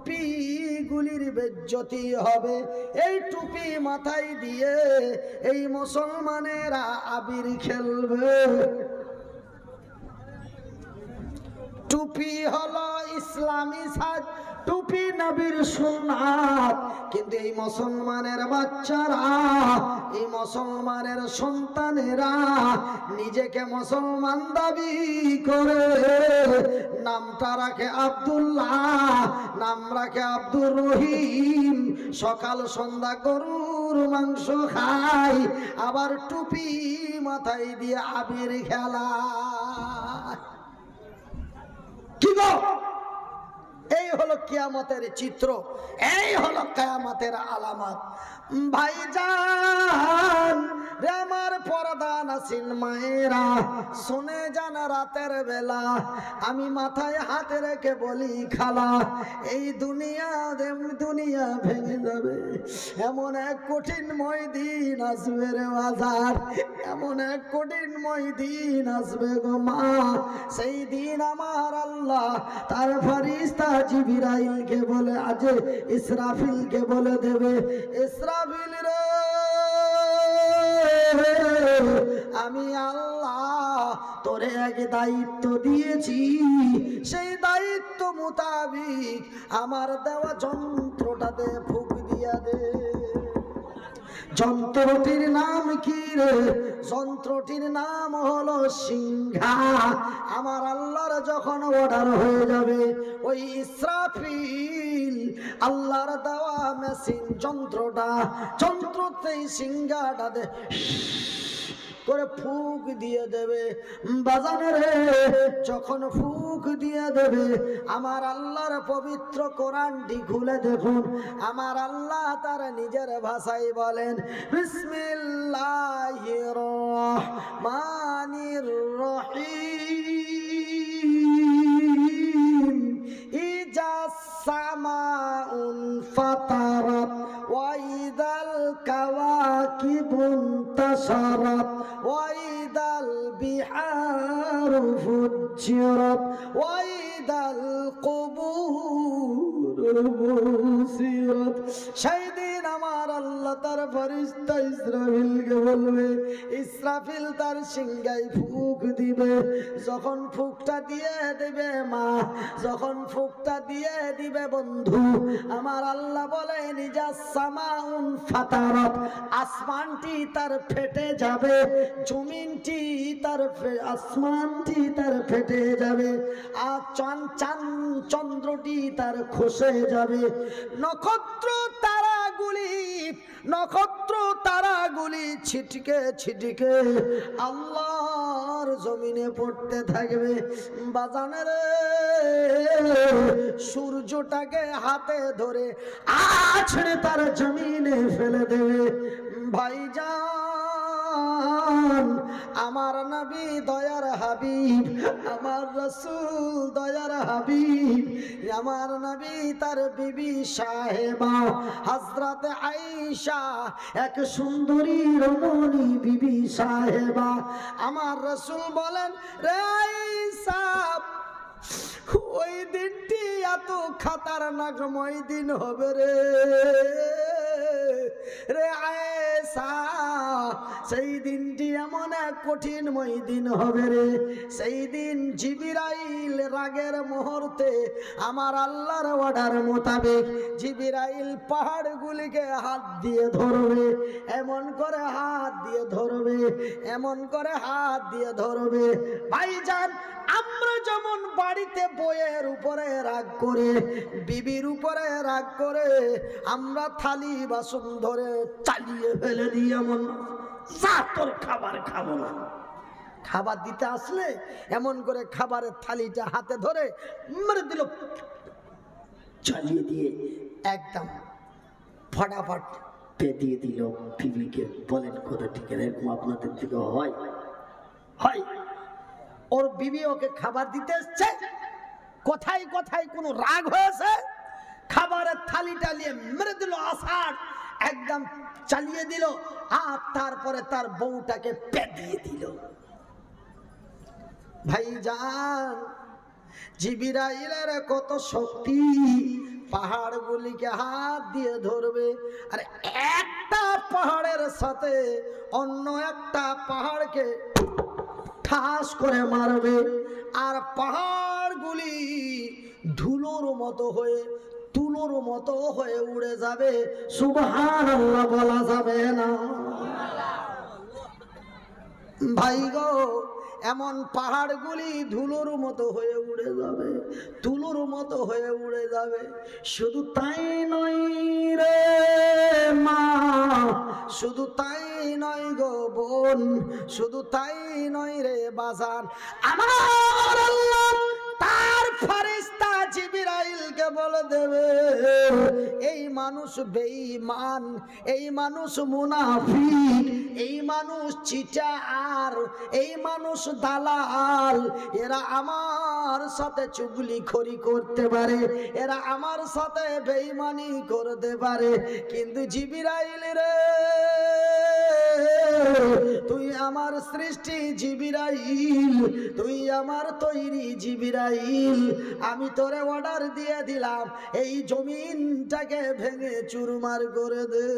টুপি গুলির বেজ্জতি হবে। এই টুপি মাথায় দিয়ে এই মুসলমানেরা আবির খেলবে। টুপি হলো ইসলামী সাজ টুপি নবীর সুন্নাত। কিন্তু এই মুসলমানের বাচ্চারা, এই মুসলমানের সন্তানেরা নিজেকে মুসলমান দাবি করে। নামটা রাখে আব্দুল্লাহ, নাম রাখে আব্দুর রহিম। সকাল সন্ধ্যা গরুর মাংস খায়, আবার টুপি মাথায় দিয়ে আবির খেলা। কি গো? হলো কিয়ামতের চিত্র, এই হলো কিয়ামতের আলামত। ভাইজান, রে আমার পর্দা নাসিন মায়েরা, শুনে যান রাতের বেলা, আমি মাথায় হাতে রেখে বলি, খালা, এই দুনিয়া দুনিয়া ভেঙে যাবে। এমন এক কঠিনময় দিন আসবে রে বাজার, এমন এক কঠিনময় দিন আসবে গো মা। সেই দিন আমার আল্লাহ, তার ফারিস্তা জিবিরাইলকে বলে, আজ ইসরাফিলকে বলে দেবে, ইসরাফিল রে, আমি আল্লাহ তোরে এক দায়িত্ব দিয়েছি। সেই দায়িত্ব মোতাবিক আমার দেওয়া যন্ত্রটাতে ফুক দিয়া দে। যন্ত্রটির নাম কি রে? যন্ত্রটির নাম হলো সিংহা। আমার আল্লাহর যখন অর্ডার হয়ে যাবে, ওই ইসরাফিল, আল্লাহর দেওয়া মেশিন যন্ত্রটা, যন্ত্রতেই সিংহাটা দে করে ফুক দিয়ে দেবে। বাজানে রে, যখন ফুক দিয়ে দেবে, আমার আল্লাহর পবিত্র কোরআনটি খুলে দেখুন। আমার আল্লাহ তার নিজের ভাষায় বলেন, বিসমিল্লাহির রহমানির রহিম। ফরিস্তা ইসরাফিলকে বলবে, ইসরাফিল তার সিংগাই ফুক দিবে। যখন ফুকটা দিয়ে দিবে মা, যখন ফুকটা দিয়ে দিবে বন্ধু, আমার আল্লাহ বলে নিজা সামাউন ফাতারাত আসমানটি তার ফেটে যাবে, জমিনটি তার আসমানটি তার ফেটে যাবে, আর চান চান চন্দ্রটি তার খসে যাবে। নক্ষত্র তারাগুলি নক্ষত্র তারাগুলি ছিটকে ছিটকে আল্লাহর জমিনে পড়তে থাকবে। বাজানের সূর্যটাকে হাতে ধরে আছড়ে তার জমিনে ফেলে দেবে। ভাইজান আমার নবী দয়ার হাবিব, আমার রসুল দয়ার হাবিব, আমার নবী তার বিবি সাহেবা হজরত আইসা এক সুন্দরী রমণী বিবি সাহেবা। আমার রসুল বলেন, রে আইসা ওই দিনটি এত খাতারনাকময় দিন হবে রে। রে আয়েশা সেই দিনটি এমন এক কঠিনময় দিন হবে রে। সেই দিন জিবিরাইল রাগের মুহূর্তে আমার আল্লাহর অর্ডার মোতাবেক জিবিরাইল পাহাড়গুলিকে হাত দিয়ে ধরবে, এমন করে হাত দিয়ে ধরবে, এমন করে হাত দিয়ে ধরবে। ভাইজান, আমরা যেমন বাড়িতে বইয়ের উপরে রাগ করে, বিবির উপরে রাগ করে, আমরা থালি বাসন ধরে চালিয়ে ফেলে দিই এমন যা তোর খাবার খাব না। খাবার দিতে আসলে এমন করে খাবারের থালিটা হাতে ধরে মেরে দিল। চালিয়ে দিয়ে একদম ফটাফট পে দিয়ে দিল। বলেন, কথা ঠিক এরকম আপনাদের দিকে হয়? হয়। ওর বিবি ওকে খাবার দিতে এসছে। কোথায় কোথায় কোনো রাগ হয়েছে? খাবারের থালিটা নিয়ে মেরে দিল আষাঢ়। একদম চালিয়ে দিল, আর তারপরে তার বউটাকে পেটিয়ে দিল। ভাইজান, জিবিরাইলের কত শক্তি, পাহাড়গুলিকে হাত দিয়ে ধরবে। আর একটা পাহাড়ের সাথে অন্য একটা পাহাড়কে ঠাস করে মারবে, আর পাহাড়গুলি ধুলোর মতো হয়ে তুলোর মতো হয়ে উড়ে যাবে। সুবহান আল্লাহ বলা যাবে না। ভাই গো, এমন পাহাড়গুলি ধুলোর মতো হয়ে উড়ে যাবে তুলোর মতো হয়ে উড়ে যাবে। শুধু তাই নয় রে মা, শুধু তাই নয় গো বোন, শুধু তাই নয় রে বাজান। আমার আল্লাহ তার জিবিরাইলকে বলে দেবে। এই মানুষ বেঈমান, এই মানুষ মুনাফিক, এই মানুষ চিটা আর এই মানুষ দালাল। এরা আমার সাথে চুগলি খড়ি করতে পারে, এরা আমার সাথে বেঈমানি করতে পারে। কিন্তু জিবিরাইল রে তুই আমার সৃষ্টি জিবিরাইল, তুই আমার তৈরি জিবিরাইল। আমি তোরে অর্ডার দিয়ে দিলাম, এই জমিনটাকে ভেঙে চুরমার করে দে।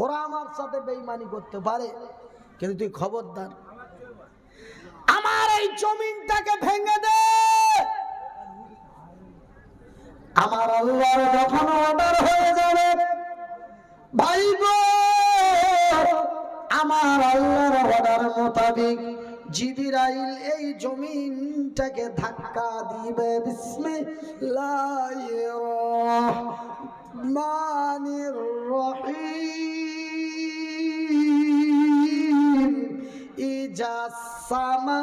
ওরা আমার সাথে বেইমানি করতে পারে, কিন্তু তুই খবরদার। আমার এই জমিনটাকে ভেঙে দে। আমার আল্লাহর যখন অর্ডার হয়ে যাবে ভাই গো আমার আল্লাহর অর্ডার মোতাবেক জিবিরাইল এই জমিনটাকে ধাক্কা দিবে। বিসমিল্লাহির রহিম। ইজা সামা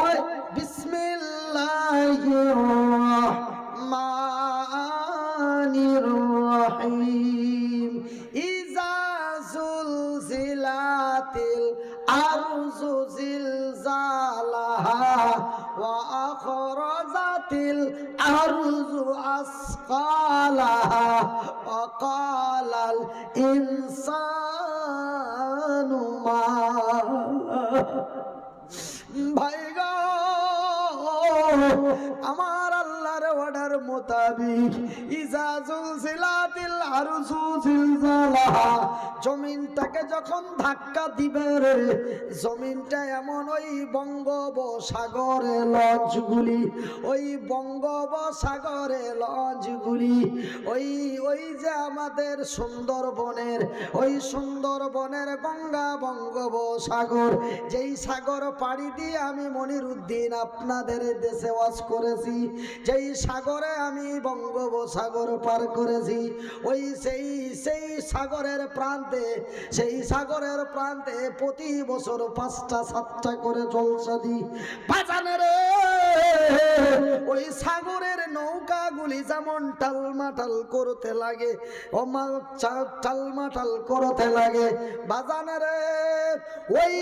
ওই বিসমিল্লাহির রহমানির রহিম। আখরাজাতিল আরজু আসকালাহা ওয়া ক্বালাল ইনসানু মা ভাই গো আমার মোতাবিক। ইজাজুল জিলাতিল আরজু জিলজালাহা জমিনটাকে যখন ধাক্কা দিবে রে, জমিনটা এমন ওই বঙ্গোপসাগরে লঞ্চগুলি, ওই বঙ্গোপসাগরে লঞ্চগুলি, ওই ওই যে আমাদের সুন্দরবনের, ওই সুন্দরবনের গঙ্গা বঙ্গোপসাগর, যেই সাগর পাড়ি দিয়ে আমি মনিরুদ্দিন আপনাদের দেশে ওয়াজ করেছি, যেই সাগরে আমি বঙ্গোপসাগর পার করেছি। ওই সেই সেই সাগরের প্রান্তে, সেই সাগরের প্রান্তে প্রতি বছর পাঁচটা, সাতটা করে জলসা দিই রে। ওই সাগরের নৌকাগুলি যেমন টালমাটাল করতে লাগে চা- টালমাটাল করতে লাগে, বাজানে রে। ওই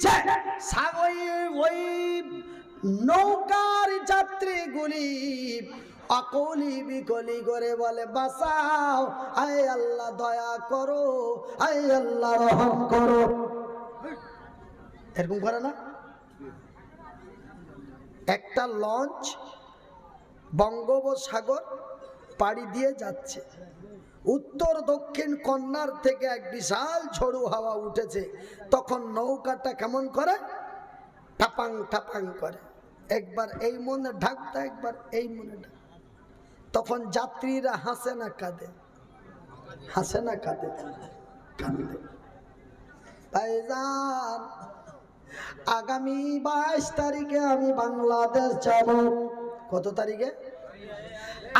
যে সা- ওই ওই নৌকার যাত্রীগুলি অকলি বিকলি করে বলে, বাঁচাও। আয় আল্লাহ, দয়া করো। আয় আল্লাহ, রহম করো। এরকম করে না? একটা লঞ্চ বঙ্গোপসাগর পাড়ি দিয়ে যাচ্ছে। উত্তর দক্ষিণ কন্যার থেকে এক বিশাল ঝড়ু হাওয়া উঠেছে। তখন নৌকাটা কেমন করে? টাপাং টাপাং করে। একবার এই মনে ঢাকতে একবার এই মনে, ঢাক। তখন যাত্রীরা হাসে না, কাঁদে। হাসে না, কাঁদে। কাঁদে। ভাইজান আগামী বাইশ তারিখে আমি বাংলাদেশ যাব। কত তারিখে?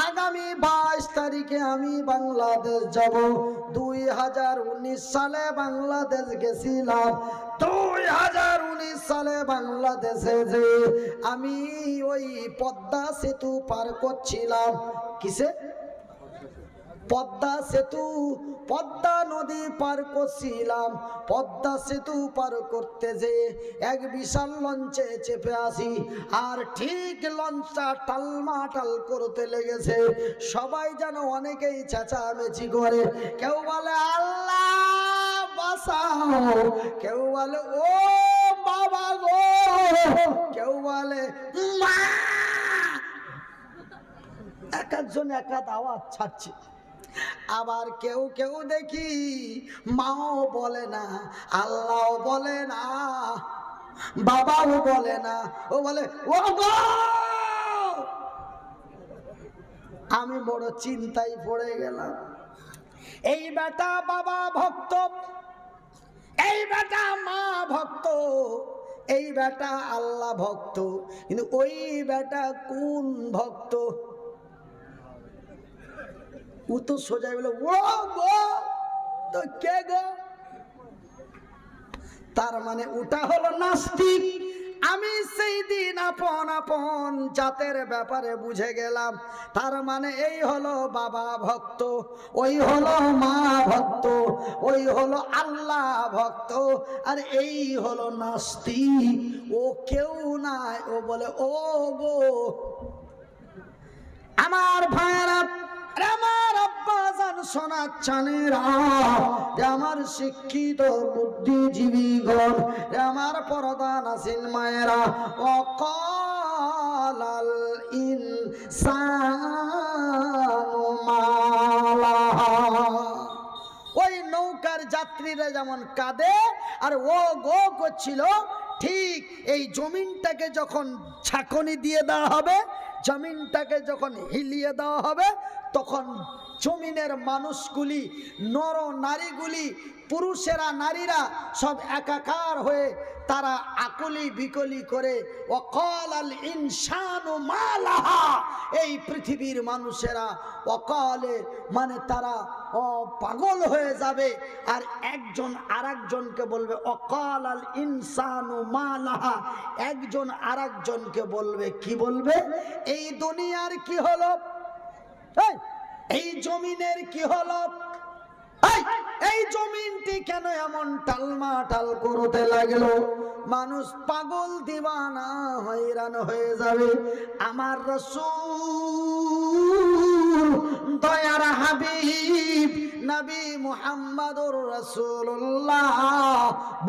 আগামী বাইশ তারিখে আমি বাংলাদেশ যাব। দুই হাজার উনিশ সালে বাংলাদেশ গেছিলাম। দুই হাজার উনিশ সালে বাংলাদেশে যে আমি ওই পদ্মা সেতু পার করছিলাম, কিসে? পদ্মা সেতু, পদ্মা নদী পার করছিলাম। পদ্মা সেতু পার করতে যে এক বিশাল লঞ্চে চেপে আসি, আর ঠিক লঞ্চটা টালমাটাল করতে লেগেছে। সবাই যেন অনেকেই চেঁচামেচি করে, কেউ বলে, আল্লাহ বাঁচাও। কেউ বলে, ও বাবা। গো কেউ বলে, মা! এক একজন এক আওয়াজ ছাড়ছে। আবার কেউ কেউ দেখি, মাও বলে না, আল্লাহও বলে না, বাবাও বলে না। ও বলে, ও আমি বড় চিন্তায় পড়ে গেলাম। এই বেটা বাবা ভক্ত, এই বেটা মা ভক্ত এই বেটা আল্লাহ ভক্ত, কিন্তু ওই বেটা কোন ভক্ত? ও তো সোজা বলে ও গো, তো কে গো? তার মানে ওটা হলো নাস্তিক। আমি সেই দিন আপন আপন জাতের ব্যাপারে বুঝে গেলাম। তার মানে এই হলো বাবা ভক্ত, ওই হলো মা ভক্ত, ওই হলো আল্লাহ ভক্ত, আর এই হলো নাস্তিক। ও কেউ নাই, ও বলে, ও গো, আমার ভাইয়েরা আমার আব্বাজান শোনাচ্ছানেরা আমার শিক্ষিত বুদ্ধিজীবীগণ যে আমার পরদান আসিন মায়েরা অকাল ইনসানু মালাহা ওই নৌকার যাত্রীরা যেমন কাঁদে, আর ও গো করছিল, ঠিক এই জমিনটাকে যখন ছাকনি দিয়ে দেওয়া হবে, জমিনটাকে যখন হিলিয়ে দেওয়া হবে, তখন জমিনের মানুষগুলি নর নারীগুলি পুরুষেরা নারীরা সব একাকার হয়ে তারা আকলি বিকলি করে অকল আল ইনসানু মালাহা। এই পৃথিবীর মানুষেরা অকালে মানে তারা ও পাগল হয়ে যাবে। আর একজন আরেকজনকে বলবে অকাল আল ইনসানু মালাহা। একজন আরেকজনকে বলবে কি বলবে? এই দুনিয়ার কি হলো? এই, এই জমিনের কি হলো? এই, জমিনটি কেন এমন টালমা টাল করতে লাগল? মানুষ পাগল দিবানা হয়রান হয়ে যাবে। আমার রসুল দয়ার হাবিব, নবী মুহাম্মাদুর রাসূলুল্লাহ।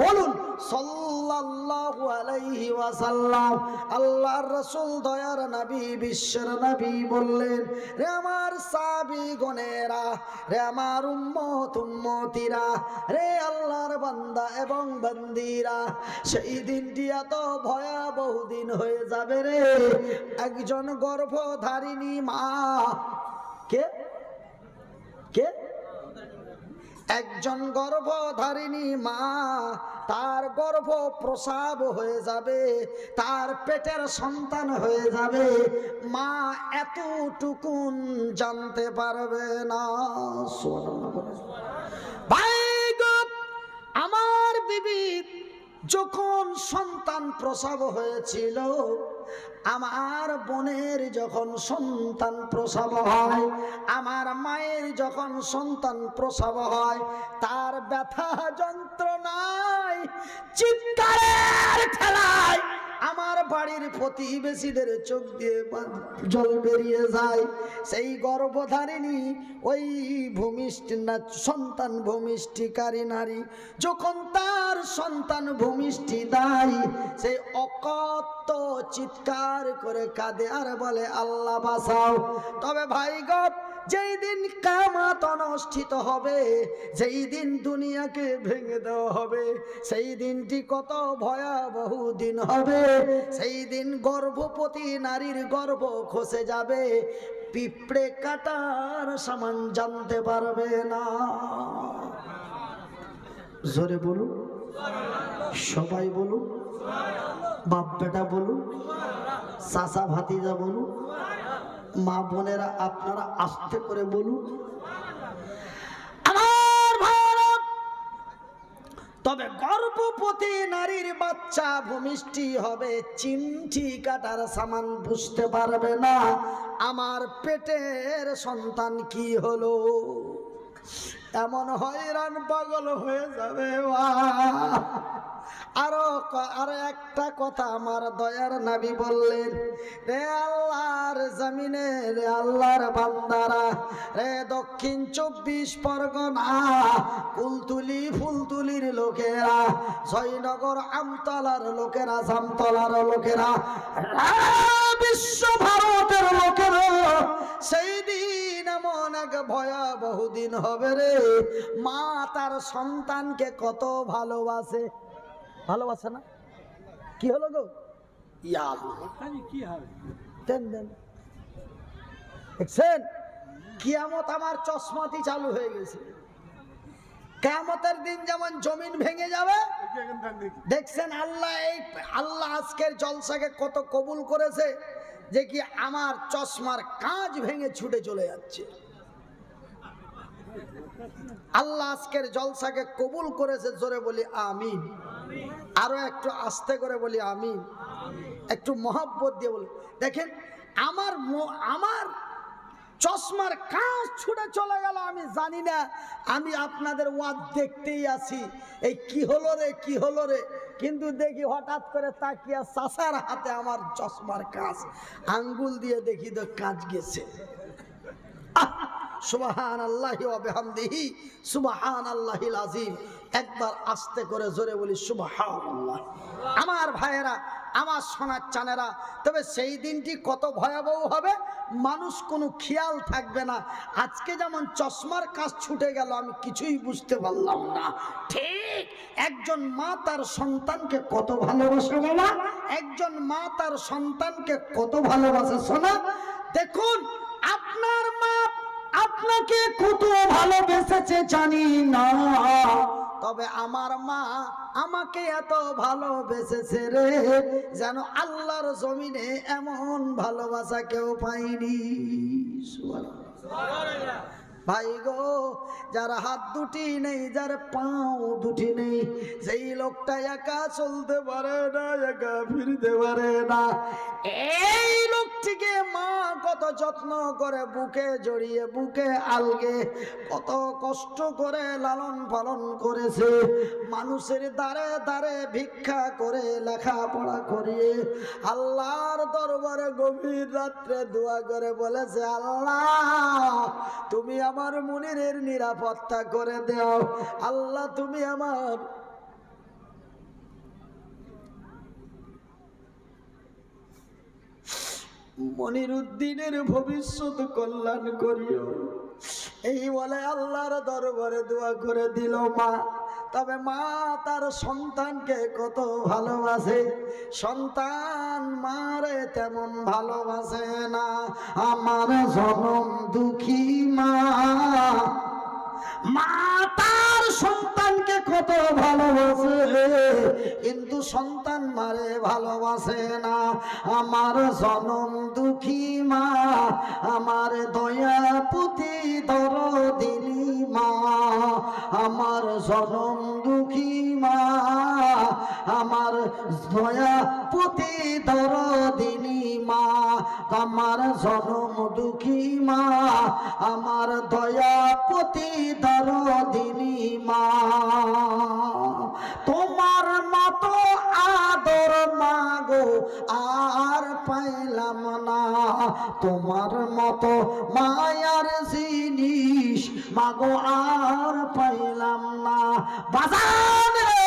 বলুন, সাল্লাল্লাহু আলাইহি ওয়াসাল্লাম, আল্লাহর রাসূল দয়ার নবী, বিশ্বের নবী বললেন, রে আমার সাহাবী গণেরা রে আমার উম্মত, উম্মতিরা, রে আল্লাহর বান্দা এবং বান্দিরা, সেই দিনটি এত ভয়াবহ দিন হয়ে যাবে রে। একজন গর্ভধারিণী মা কে? কে? একজন গর্ভধারিণী মা তার গর্ভ প্রসাব হয়ে যাবে তার পেটের সন্তান হয়ে যাবে। মা এতটুকুন জানতে পারবে না। ভাই আমার বিবি যখন সন্তান প্রসব হয়েছিল, আমার বোনের যখন সন্তান প্রসব হয়, আমার মায়ের যখন সন্তান প্রসব হয়, তার ব্যথা যন্ত্রণায়, চিৎকারের ঠেলায় আমার বাড়ির প্রতিবেশীদের চোখ দিয়ে জল বেরিয়ে যায়। সেই গর্ভধারিণী ওই ভূমিষ্ঠ সন্তান ভূমিষ্ঠিকারী নারী যখন তার সন্তান ভূমিষ্ঠি দেয় সেই অকত চিৎকার করে কাঁদে আর বলে, আল্লাহ বাঁচাও। তবে ভাই গপ যেই দিন কামাত অনুষ্ঠিত হবে, যেই দিন দুনিয়াকে ভেঙে দেওয়া হবে, সেই দিনটি কত ভয়াবহ দিন হবে। সেই দিন গর্ভবতী নারীর গর্ভ খসে যাবে, পিঁপড়ে কাটার সামান জানতে পারবে না। জোরে বলুন। সবাই বলুন, বাপ বেটা বলুন, চাচা ভাতিজা বলুন, মা বোনেরা আপনারা আস্তে করে বলুন। তবে গর্ভবতী নারীর বাচ্চা ভূমিষ্ঠি হবে, চিমটি কাটার সামান বুঝতে পারবে না। আমার পেটের সন্তান কি হলো? এমন হয়রান পাগল হয়ে যাবে। আরও আরও একটা কথা আমার দয়ার নাবি বললেন, রে আল্লাহর জমিনে, রে আল্লাহর বান্দারা, রে দক্ষিণ চব্বিশ পরগনা, কুলতুলি ফুলতুলির লোকেরা, জয়নগর আমতলার লোকেরা, জামতলার লোকেরা বিশ্ব ভারতের লোকেরা, সেই ভয়াবহ দিন হবে রে। মা তার সন্তানকে কত ভালোবাসে। ভালোবাসে না? কি হলো গো? ইয়া কি হবে? দেন দেন। দেখছেন? কিয়ামত আমার চশমাতি চালু হয়ে গেছে। কেয়ামতের দিন যেমন জমিন ভেঙে যাবে দেখছেন আল্লাহ এই আল্লাহ আজকের জলসাকে কত কবুল করেছে। যে কি আমার চশমার কাঁচ ভেঙে ছুটে চলে যাচ্ছে। আল্লাহ আজকের জলসাকে কবুল করেছে জোরে বলি আমি আরও একটু আস্তে করে বলি আমি একটু মহব্বত দিয়ে বলি। দেখেন, আমার আমার চশমার কাঁচ ছুটে চলে গেল, আমি জানি না, আমি আপনাদের ওয়াদ দেখতেই আছি। এই কি হলো রে, কি হলো রে? কিন্তু দেখি হঠাৎ করে তাকিয়া চাষার হাতে আমার চশমার কাঁচ। আঙ্গুল দিয়ে দেখি তো কাজ গেছে। সুবাহান আল্লাহি সুবাহান আল্লাহিল আজিম একবার আস্তে করে জোরে বলি আল্লাহ আমার ভাইয়েরা, আমার সোনার চানেরা, তবে সেই দিনটি কত ভয়াবহ হবে, মানুষ কোনো খেয়াল থাকবে না। আজকে যেমন চশমার কাজ ছুটে গেল, আমি কিছুই বুঝতে পারলাম না। ঠিক একজন মা তার সন্তানকে কত ভালোবাসে বাবা? একজন মা তার সন্তানকে কত ভালোবাসে শোনা দেখুন, আপনার মা আপনাকে কত ভালোবেসেছে জানি না। তবে আমার মা আমাকে এত ভালোবেসেছে রে, যেন আল্লাহর জমিনে এমন ভালোবাসা কেউ পাইনি। ভাই গো, যার হাত দুটি নেই, যার পাও দুটি নেই সেই লোকটা একা চলতে পারে না, একা ফিরতে পারে না এই লোকটিকে মা কত যত্ন করে বুকে জড়িয়ে বুকে আলগে কত কষ্ট করে লালন পালন করেছে। মানুষের দ্বারে দ্বারে ভিক্ষা করে লেখাপড়া করিয়ে আল্লাহর দরবারে গভীর রাত্রে দোয়া করে বলেছে, আল্লাহ, তুমি আমার মনিরের নিরাপত্তা করে দেও। আল্লাহ, তুমি আমার মনির উদ্দিনের ভবিষ্যৎ কল্যাণ করিও। এই বলে আল্লাহর দরবারে দোয়া করে দিল মা। তবে মা তার সন্তানকে কত ভালোবাসে? সন্তান মারে তেমন ভালোবাসে না। আমার জনম দুঃখী মা। মা তার সন্তানকে কত ভালোবাসে? কিন্তু সন্তান মারে ভালোবাসে না। আমার জনম দুঃখী মা, আমার দয়া পুতি দর দিলি মা। আমার জনম দুঃখী মা, আমার দয়া পুতি দর দিলি মা। আমার জনম দুঃখী মা, আমার দয়া পতি দর দিলি মা। তোমার আদর মাগো আর পাইলাম না। তোমার মতো মায়ার জিনিস মাগো আর পাইলাম না। বাজান রে,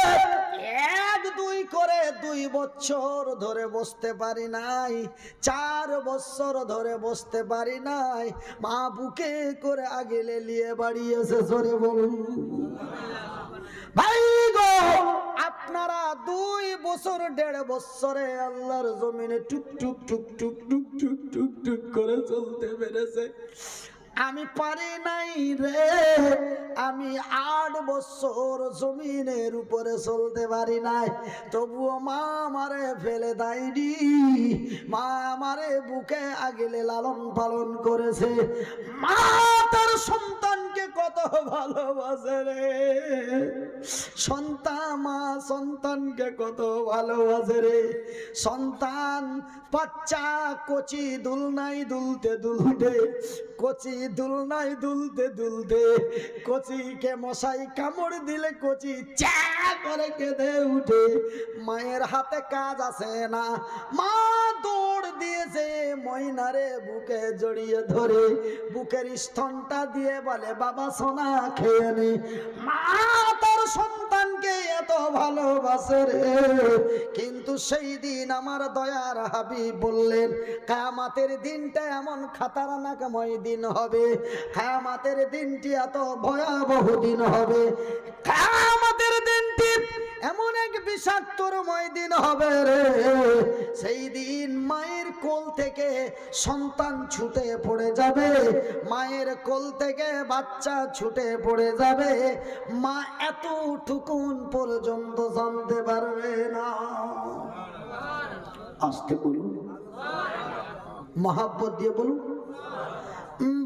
এক দুই করে দুই বছর ধরে বসতে পারি নাই চার বছর ধরে বসতে পারি নাই। মা বুকে করে আগেলে নিয়ে বাড়িয়েছে সরে বলুন। ভাই গো আপনারা দুই বছর, দেড় বছরে আল্লাহর জমিনে টুক টুক টুক টুক টুক টুক টুক টুক করে চলতে পেরেছে। আমি পারি নাই রে, আমি আট বছর জমিনের উপরে চলতে পারি নাই। তবুও মা আমারে ফেলে দেয়নি, মা আমারে বুকে আগিলে লালন পালন করেছে। মা তার সন্তানকে কত ভালোবাসে রে? সন্তান মা সন্তানকে কত ভালোবাসে রে? সন্তান, বাচ্চা, কচি দুলনাই দুলতে দুলতে, কচি দুলনাই দুলতে দুলতে, কচিকে মশাই কামড় দিলে কচি চা করে কেঁদে উঠে। মায়ের হাতে কাজ আছে না, মা দৌড় দিয়েছে ময়নারে বুকে জড়িয়ে ধরে, বুকের স্তনটা দিয়ে বলে, বাবা, সোনা খেয়ে নে। মা তার সন্তানকে এত ভালোবাসে রে। কিন্তু সেই দিন আমার দয়ার হাবি বললেন, কায়ামাতের দিনটা এমন খাতারনাকময় দিন হবে। কায়ামাতের দিনটি এত ভয়াবহ দিন হবে। কায়ামাতের দিনটি এমন এক বিষাক্তরময় দিন হবে রে। সেই দিন মায়ের কোল থেকে সন্তান ছুটে পড়ে যাবে। মায়ের কোল থেকে বাচ্চা ছুটে পড়ে যাবে। মা এত এতটুকুন পর্যন্ত জানতে পারবে না। আসতে বলুন। মহাব্বত দিয়ে বলুন।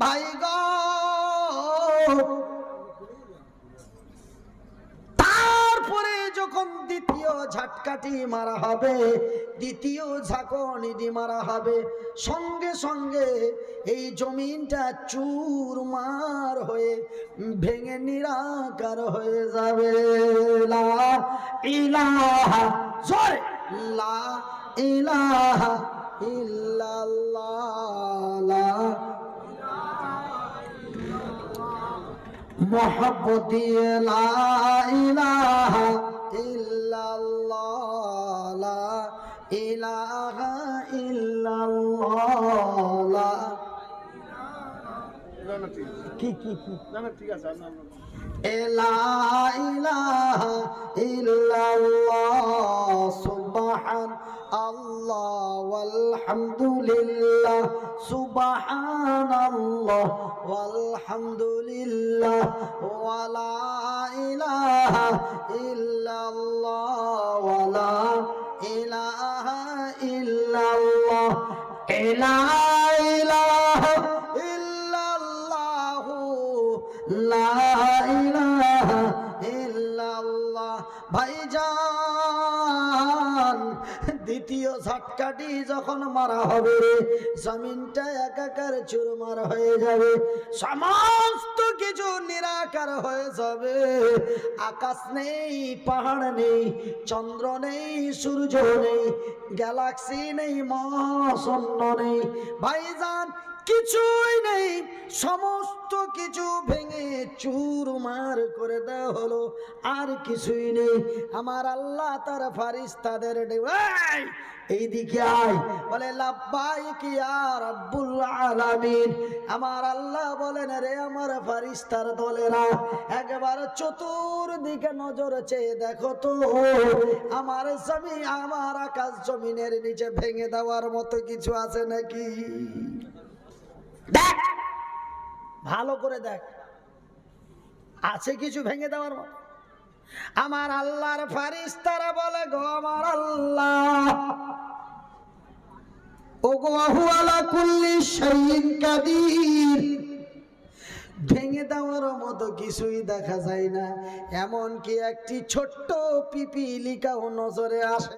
ভাই গো তারপরে যখন দ্বিতীয় ঝাটকাটি মারা হবে, দ্বিতীয় ঝাঁকনিটি মারা হবে, সঙ্গে সঙ্গে এই জমিনটা চুরমার হয়ে ভেঙে নিরাকার হয়ে যাবে। লা ইলাহা লা ইলাহা ইল্লাল্লাহ লা ইলাহা ইল্লাল্লাহ ঠিক কি কি কি? লা ইলাহা ইল্লাল্লাহ সুবহান আল্লাহ ওয়ালহামদুলিল্লাহ সুবহান আল্লাহ ওয়ালহামদুলিল্লাহ ওয়ালা ইলাহা ইল্লাল্লাহ ওয়ালা ইলাহা ইল্লাল্লাহ। ইলাহা দ্বিতীয় ঝটকাটি যখন মারা হবে জমিনটা একাকার চুরমার হয়ে যাবে, সমস্ত কিছু নিরাকার হয়ে যাবে। আকাশ নেই, পাহাড় নেই, চন্দ্র নেই, সূর্য নেই, গ্যালাক্সি নেই, মহাশূন্য নেই। ভাইজান কিছুই নেই। সমস্ত কিছু ভেঙে চুরমার করে দেওয়া হলো। আর কিছুই নেই। আমার আল্লাহ তার ফারিস তাদের এইদিকে আয়। বলে লাব্বাই কি আর আব্বুল আলামিন। আমার আল্লাহ বলেন, রে আমার ফারিস্তার দলেরা, একবার চতুর্দিকে নজর চেয়ে দেখো তো। আমার জমি, আমার আকাশ জমিনের নিচে ভেঙে দেওয়ার মতো কিছু আছে নাকি? দেখ। ভালো করে দেখ। আছে কিছু ভেঙে দেওয়ার মতো? আমার আল্লাহর ফারিস্তারা বলে গো, আমার আল্লাহ। ভেঙে দেওয়ার মতো কিছুই দেখা যায় না। এমন কি একটি ছোট্ট পিপিলিকাও নজরে আসে